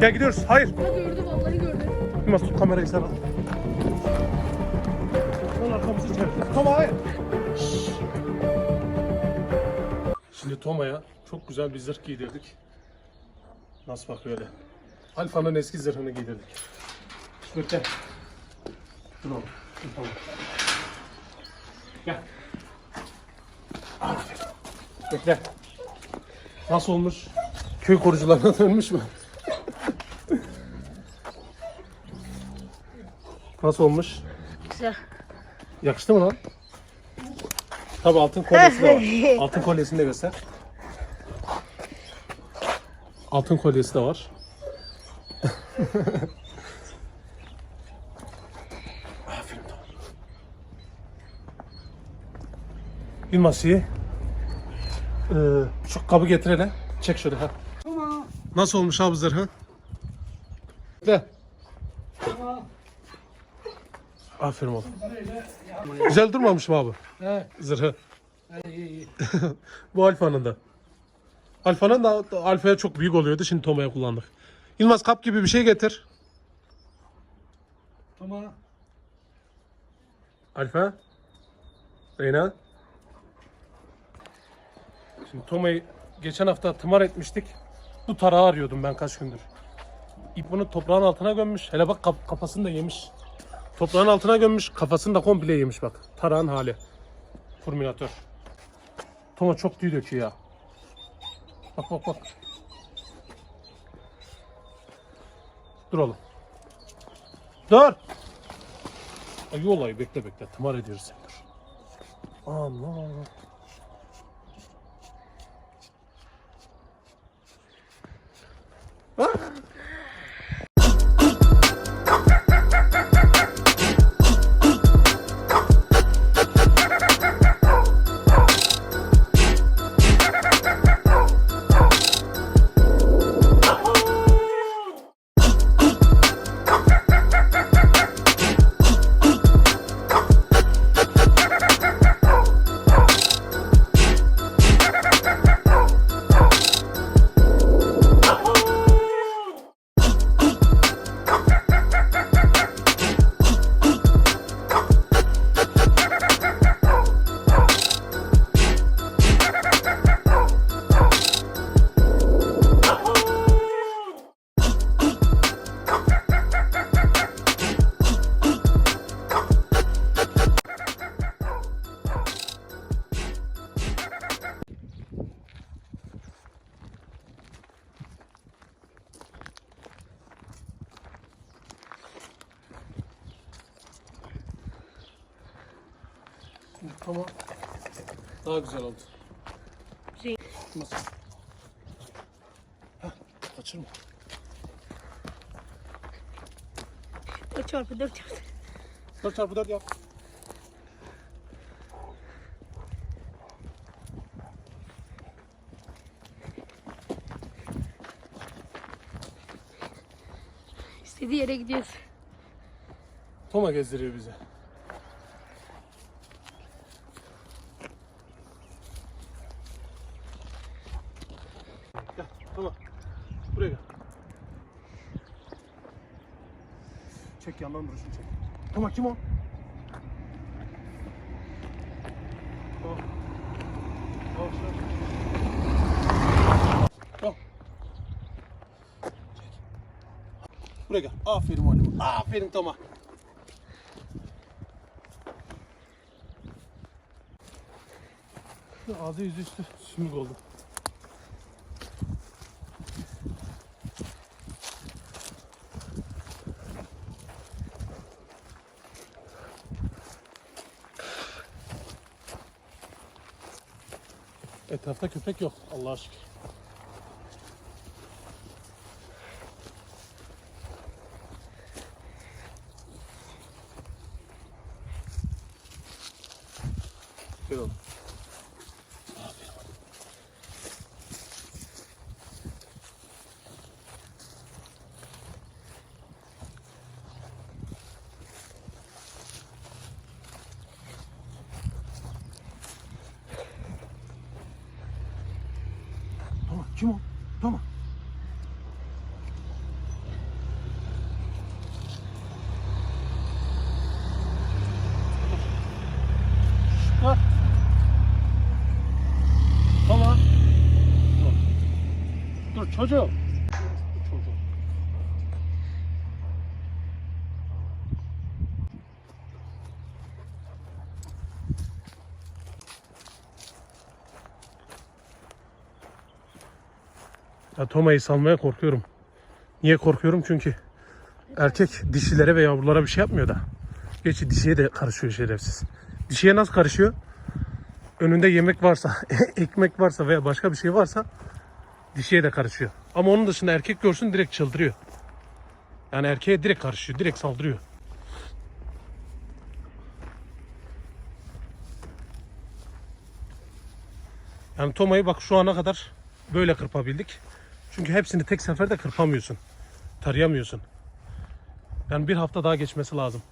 Gel gidiyoruz. Hayır. Ha gördü vallahi gördü. Yılmaz tut kamerayı sen al. Lan arkamızı çevir. Toma hayır. Şimdi Toma'ya çok güzel bir zırh giydirdik. Nasıl bak öyle. Alfa'nın eski zırhını giydirdik. Bekle. Dur oğlum. Dur Toma. Gel. Bekle. Nasıl olmuş? Köy korucularına dönmüş mü? Nasıl olmuş? Güzel. Yakıştı mı lan? Tabi altın kolyesi de var. Altın kolyesini de göster. Altın kolyesi de var. Aferin tamam. Yılmaz iyi. Ee, şu kabı getir hele. Çek şöyle ha. Tamam. Nasıl olmuş abi zırhı? De. Aferin oğlum. Güzel durmamış mı abi? He. Zırhı. İyi iyi. Bu Alfa'nın da. Alfa'nın da Alfa'ya çok büyük oluyordu. Şimdi Toma'ya kullandık. Yılmaz kap gibi bir şey getir. Tamam. Alfa. Reyna. Şimdi Toma'yı geçen hafta tımar etmiştik. Bu tarağı arıyordum ben kaç gündür. İp bunu toprağın altına gömmüş. Hele bak kaf- kafasını da yemiş. Toprağın altına gömmüş. Kafasını da komple yemiş bak. Tarağın hali. Furminatör. Toma çok tüy döküyor ya. Bak bak bak. Dur oğlum. Dur. Ay olayı bekle bekle. Tımar ediyoruz sen dur. Allah. Ama daha güzel oldu. Şey- Nasıl? Hah, kaçırma. 4 çarpı 4 çarpı. 4 çarpı 4 yap. İstediği yere gidiyoruz. Toma gezdiriyor bizi. Gel, Toma. Buraya gel. Çek yandan duruşunu çek. Toma kim o? Şuna. Toma. Çek. Buraya gel. Aferin oğlum. Aferin Toma. Ağzı yüzü üstü sümük oldu. Etrafta köpek yok Allah'a şükür. Kim o? Tamam. Şıklar. Tamam. Dur. Dur çocuğum. Ya Toma'yı salmaya korkuyorum. Niye korkuyorum? Çünkü erkek dişilere ve yavrulara bir şey yapmıyor da. Geçi dişiye de karışıyor şerefsiz. Dişiye nasıl karışıyor? Önünde yemek varsa, ekmek varsa veya başka bir şey varsa dişiye de karışıyor. Ama onun dışında erkek görsün direkt çıldırıyor. Yani erkeğe direkt karışıyor, direkt saldırıyor. Yani Toma'yı bak şu ana kadar böyle kırpabildik. Çünkü hepsini tek seferde kırpamıyorsun. Tarayamıyorsun. Yani bir hafta daha geçmesi lazım.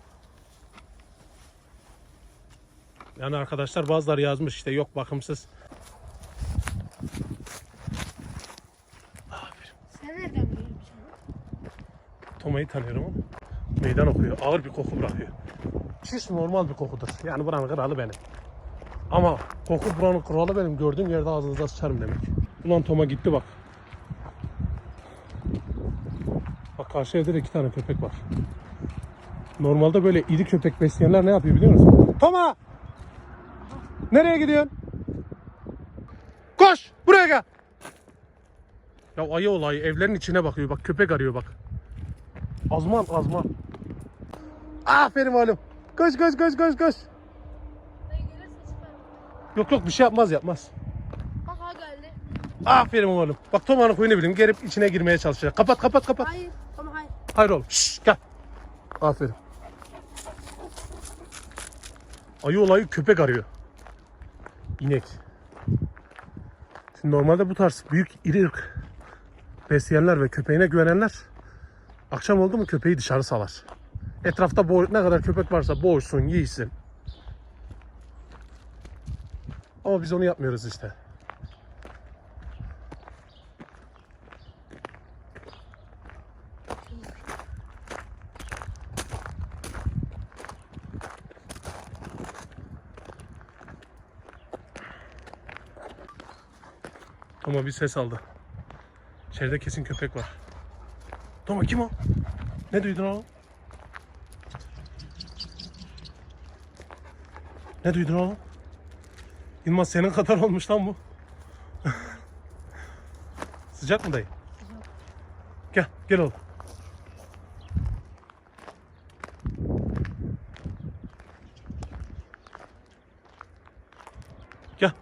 Yani arkadaşlar bazıları yazmış işte yok bakımsız. Sen nereden biliyorsun? Toma'yı tanıyorum ama meydan okuyor. Ağır bir koku bırakıyor. Çiş normal bir kokudur. Yani buranın kralı benim. Ama koku buranın kralı benim. Gördüğüm yerde ağzınıza sıçarım demek. Ulan Toma gitti bak. Bak karşı evde de iki tane köpek var. Normalde böyle iri köpek besleyenler ne yapıyor biliyor musun? Toma! Nereye gidiyorsun? Koş! Buraya gel! Ya ayı olayı evlerin içine bakıyor. Bak köpek arıyor bak. Azman azman. Aferin oğlum. Koş koş koş koş koş. Yok yok bir şey yapmaz yapmaz. Bak ha geldi. Aferin oğlum. Bak Toma'nın kuyunu bilin. Gelip içine girmeye çalışacak. Kapat kapat kapat. Hayır. Oğlum. Şşş gel. Aferin. Ayı olayı köpek arıyor. İnek. Şimdi normalde bu tarz büyük iri ırk besleyenler ve köpeğine güvenenler akşam oldu mu köpeği dışarı salar. Etrafta boğ- ne kadar köpek varsa boğuşsun, yiysin. Ama biz onu yapmıyoruz işte. Bir ses aldı. İçeride kesin köpek var. Toma kim o? Ne duydun oğlum? Ne duydun oğlum? Yılmaz senin kadar olmuş lan bu. Sıcak mı dayı? Gel, gel oğlum. Gel.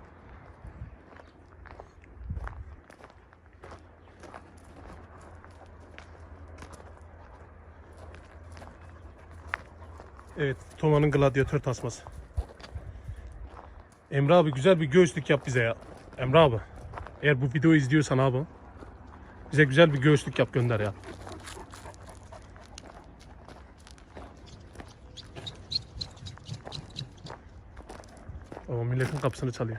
Evet, Gladyatör tasması. Emre abi güzel bir göğüslük yap bize ya. Emre abi. Eğer bu videoyu izliyorsan abi. Bize güzel bir göğüslük yap gönder ya. Ama milletin kapısını çalıyor.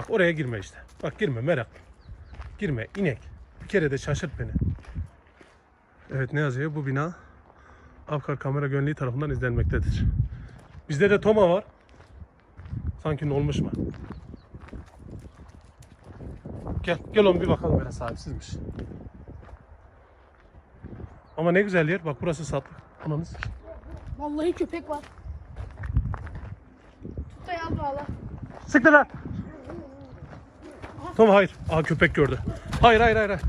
Bak oraya girme işte. Bak girme merak. Girme inek. Bir kere de şaşırt beni. Evet ne yazıyor? Bu bina Avkar Kamera Gönlüğü tarafından izlenmektedir. Bizde de Toma var. Sanki olmuş mu? Gel, gel oğlum bir bakalım böyle sahipsizmiş. Ama ne güzel yer. Bak burası satlık. Ananı sikeyim. Vallahi köpek var. Tut da bağla. Siktir lan. Tamam hayır. Aa köpek gördü. Hayır hayır hayır. hayır.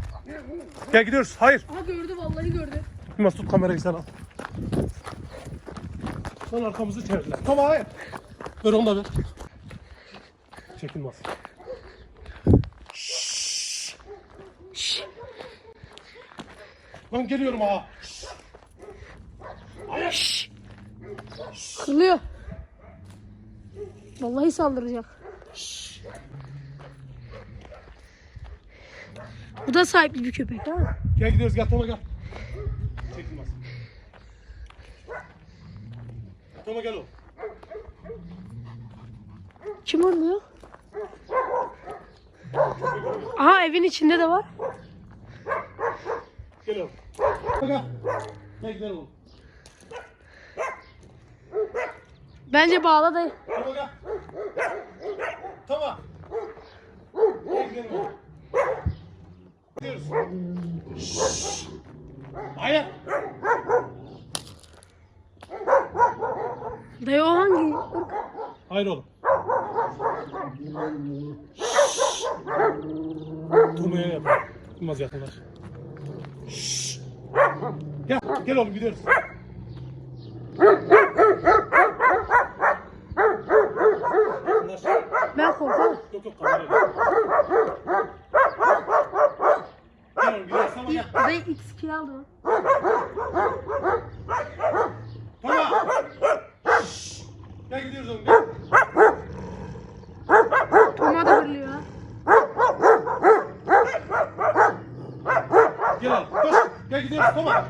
Gel gidiyoruz. Hayır. Aha gördü vallahi gördü. Yılmaz tut kamerayı sen al. Lan arkamızı çevirdiler. Tamam hayır. Ver onu da ver. Çekilmez. Şşş. Şşş. Lan geliyorum ha. Kırılıyor. Vallahi saldıracak. Bu da sahipli bir köpek ha. Gel gidiyoruz gel Toma gel. Çekilmez. Toma gel oğlum. Kim oynuyor? Aha evin içinde de var. Gel oğlum. Gel. Gel gidelim oğlum. Bence bağla dayı. Tamam gel. Tamam. Gel gidelim oğlum. Gidiyoruz. Şşş. Hayır. Dayı o hangi? Hayır oğlum. Durmaya yap. Durmaz yakınlar. Gel, gel oğlum gidiyoruz. Ben korkarım. Yok yok kamera. Gel oğlum gidiyoruz Dayı X2 aldı mı? Tamam. Şşş. Gel gidiyoruz oğlum gel. Toma da hırlıyor ha. Gel oğlum koş. Gel gidiyoruz tamam.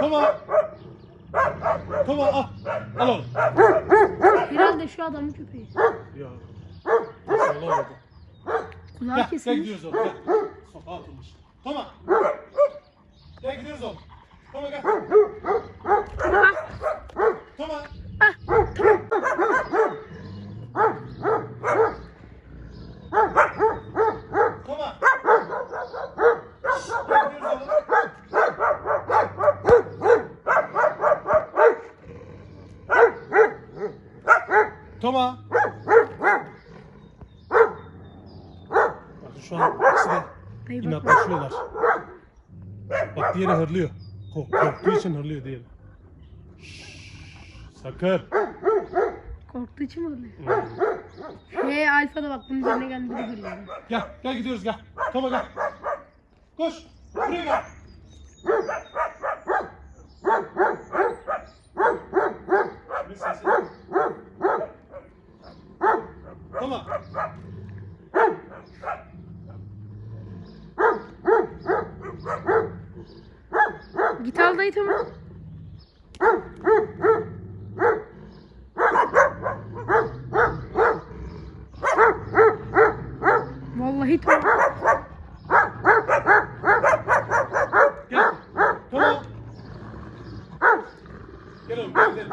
Tamam. Tamam al. Al oğlum. Herhalde şu adamın köpeği. Ya. Maşallah oldu. Kulağı Gel, gel kesilmiş. gidiyoruz oğlum gel. Sokağa atılmış. Tamam. Gel gidiyoruz oğlum. Tamam gel. Tamam. Tamam. Gel gidiyoruz oğlum. Tamam. Bakın şu an ikisi de Dayı bak. inatlaşıyorlar. Bak diğeri hırlıyor. Kork, korktuğu için hırlıyor diğeri. Şşş, Sakın. Korktuğu için mi hırlıyor? He Alfa da bak bunun üzerine geldi biri hırlıyor. Gel, gel gidiyoruz gel. Tamam gel. Koş. Buraya gel. Bir sesi. Tamam. Git al dayı tamam. Vallahi tamam. Gel. Tamam. Gel oğlum gel gidelim.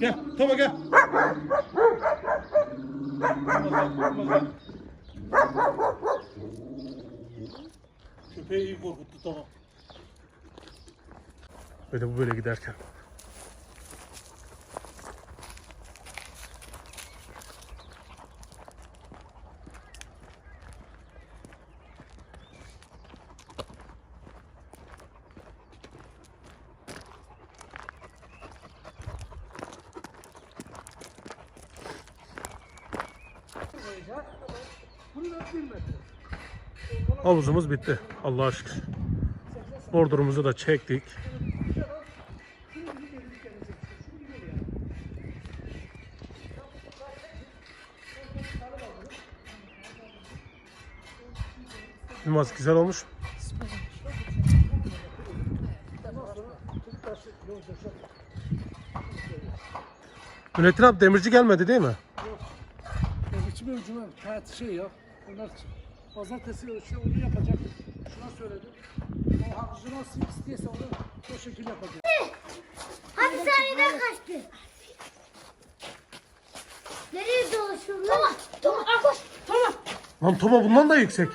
Gel. Tamam gel. Olmaz lan, olmaz lan. Köpeği iyi korkuttu tamam. Böyle bu böyle giderken. Havuzumuz bitti. Allah'a şükür. Bordurumuzu da çektik. Yılmaz güzel olmuş. Münetin abi demirci gelmedi değil mi? İçime ucuma kağıt şey ya. Onlar pazartesi işte onu yapacak. Şuna söyledim. O hakkı nasıl istiyorsa onu o şekilde yapacak. Hapishaneden kaçtı. Nereye dolaşıyorsun? Tamam, tamam, koş. Tamam. Lan Toma bundan da yüksek.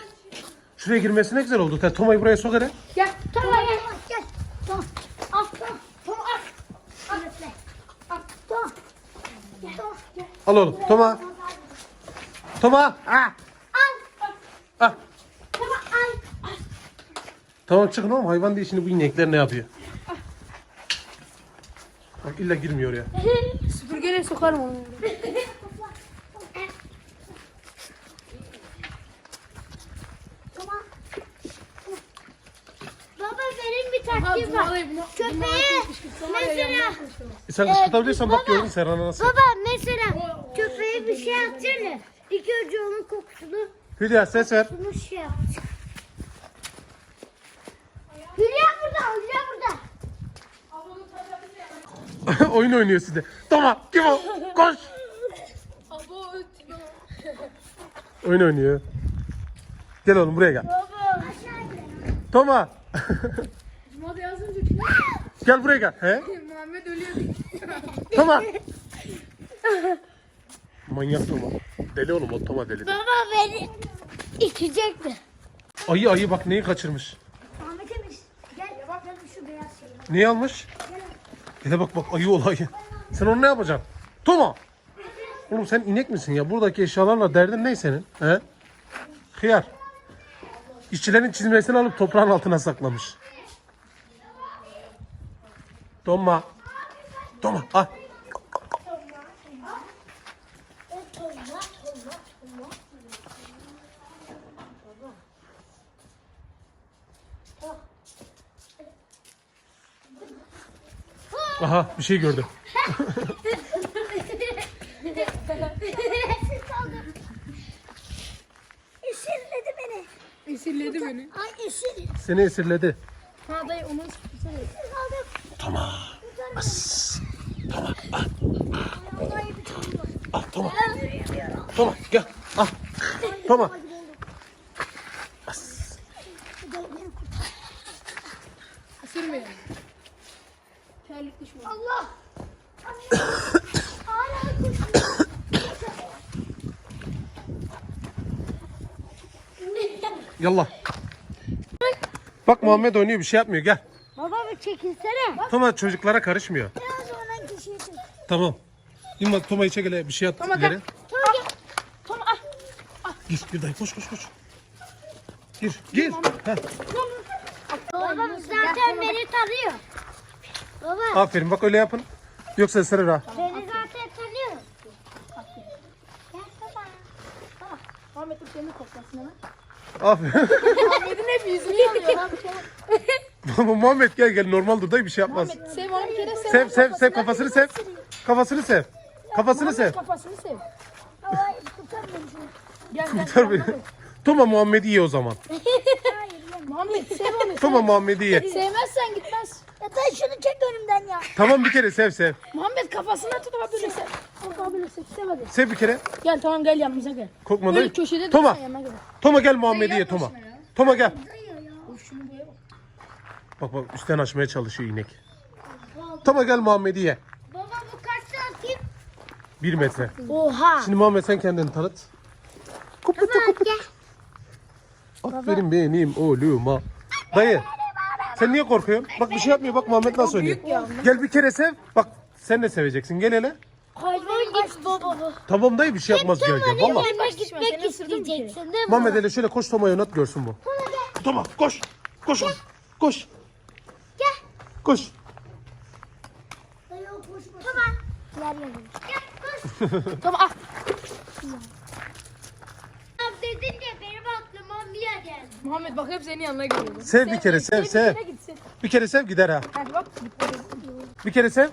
Şuraya girmesi ne güzel oldu. Toma'yı buraya sok hele. Gel, tamam, gel. Gel. Tamam. Al, tamam. Tamam, al. Al, öpme. Al, tamam, gel. Al oğlum. Toma. Toma. Ah. Ah. Tamam, al. Al. Tamam çıkın oğlum. Hayvan değil şimdi bu inekler ne yapıyor? Bak illa girmiyor ya. Süpürgeyle sokarım onu. Baba benim bir taktiğim var. Köpeği mesela E sen kışkırtabiliyorsan bak gördün Serhan'a nasıl. Baba mesela köpeğe bir şey yapacaksın. İlk önce onun kokusunu Hülya ses ver. bunu şey yapacak. Hülya burada, Hülya burada. Oyun oynuyor sizde. Toma. Kim o? Koş. Oyun oynuyor. Gel oğlum buraya gel. Toma. Cuma da yazınca kim? gel buraya gel. He? Muhammed ölüyor. Toma. Manyak Toma. Deli oğlum o Toma deli. Baba beni içecekti. Ayı ayı bak neyi kaçırmış. Ahmet Emir gel bak gel şu beyaz şey. Neyi almış? Hele bak bak ayı ol ayı. Sen onu ne yapacaksın? Toma. Oğlum sen inek misin ya? Buradaki eşyalarla derdin ne senin? He? Hıyar. İşçilerin çizmesini alıp toprağın altına saklamış. Toma. Toma. Al. Aha bir şey gördüm. Esirledi beni. Esirledi beni. Ay esir. Seni esirledi. Ha dayı onu. Esir kaldım. Toma. As. Bir tane var. Al Toma. Toma gel. Al. Toma. Bak Muhammed oynuyor bir şey yapmıyor gel. Baba bir çekilsene. Toma çocuklara karışmıyor. Biraz oradan kişiye çek. Tamam. Yılmaz Toma'yı çek hele bir şey at Toma ileri. gel. Toma gel. Toma ah. Gir gir dayı koş koş koş. Gir gir. Heh. Babam zaten beni tanıyor. Baba Aferin bak öyle yapın. Yoksa ısırır ha. beni zaten tanıyor. Gel baba. Muhammed dur seni koklasın hemen. Aferin. Hep yüzünü alıyor lan. Muhammed gel gel normal dur dayı bir şey yapmaz. Sev onu bir kere sev. Sev sev sev kafasını sev. Kafasını sev. Kafasını sev. Kafasını sev. Baba tutar beni şunu. Gel gel. Kurtar beni. Toma Muhammed'i ye o zaman. Hayır yemem. Muhammed sev onu. Toma Muhammed'i ye. Sevmezsen gitmez. Ya da şunu çek önümden ya. Tamam bir kere sev sev. Muhammed kafasına tut abi böyle sev. Abi böyle sev. Sev hadi. Sev bir kere. Gel tamam gel yanımıza gel. Korkma Böyle dayı. köşede Toma. dursan yanına gel. Toma gel Muhammed'i ye Toma. Toma gel. Of şunu boya bak. Bak bak üstten açmaya çalışıyor inek. Toma gel Muhammed'i ye. Baba bu kaç santim? Bir metre. Oha. Şimdi Muhammed sen kendini tanıt. Kuputu. Gel. Aferin benim oğluma. Dayı sen niye korkuyorsun? Bak bir şey yapmıyor bak Muhammed nasıl oynuyor. Gel bir kere sev. Bak sen de seveceksin gel hele. Hayvan git baba bu. Tamam dayı bir şey yapmaz gel gel. Valla. Seni gitmek isteyeceksin değil mi? Muhammed hele şöyle koş Toma'yı oynat görsün bu. Toma koş. Koş oğlum. Koş. Gel. Koş. Yanına. Gel koş. Tamam ah. dedin de benim aklıma Mia geldi. Muhammed bak hep senin yanına geliyor. Sev bir kere sev sev. Bir kere gitsin. Bir kere sev gider ha. Hadi bak. Bir kere sev.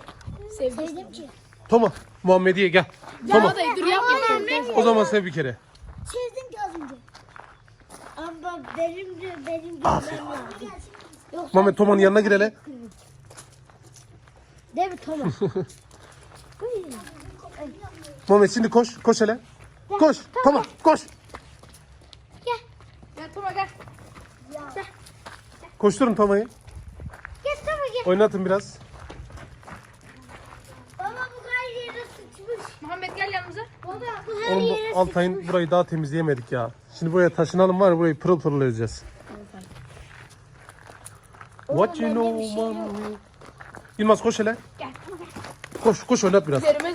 Sevdim ki. Toma Muhammed'iye gel. Ya Toma. dayı dur yapma. O zaman sev bir kere. Sevdim ki az önce. Ama benim de benim de Muhammed Toma'nın yanına gir hele. Değil mi Thomas? Muhammed şimdi koş. Koş hele. Koş. Toma koş. Gel Toma gel. Koşturun Toma'yı. Gel Thomas gel. Oynatın biraz. Baba bu her yere sıçmış. Muhammed gel yanımıza. Baba bu her Oğlum bu Altay'ın burayı daha temizleyemedik ya. Şimdi buraya taşınalım var ya burayı pırıl pırıl edeceğiz. What you know man? Yılmaz koş hele. Gel. Koş koş oynat biraz. Üzerime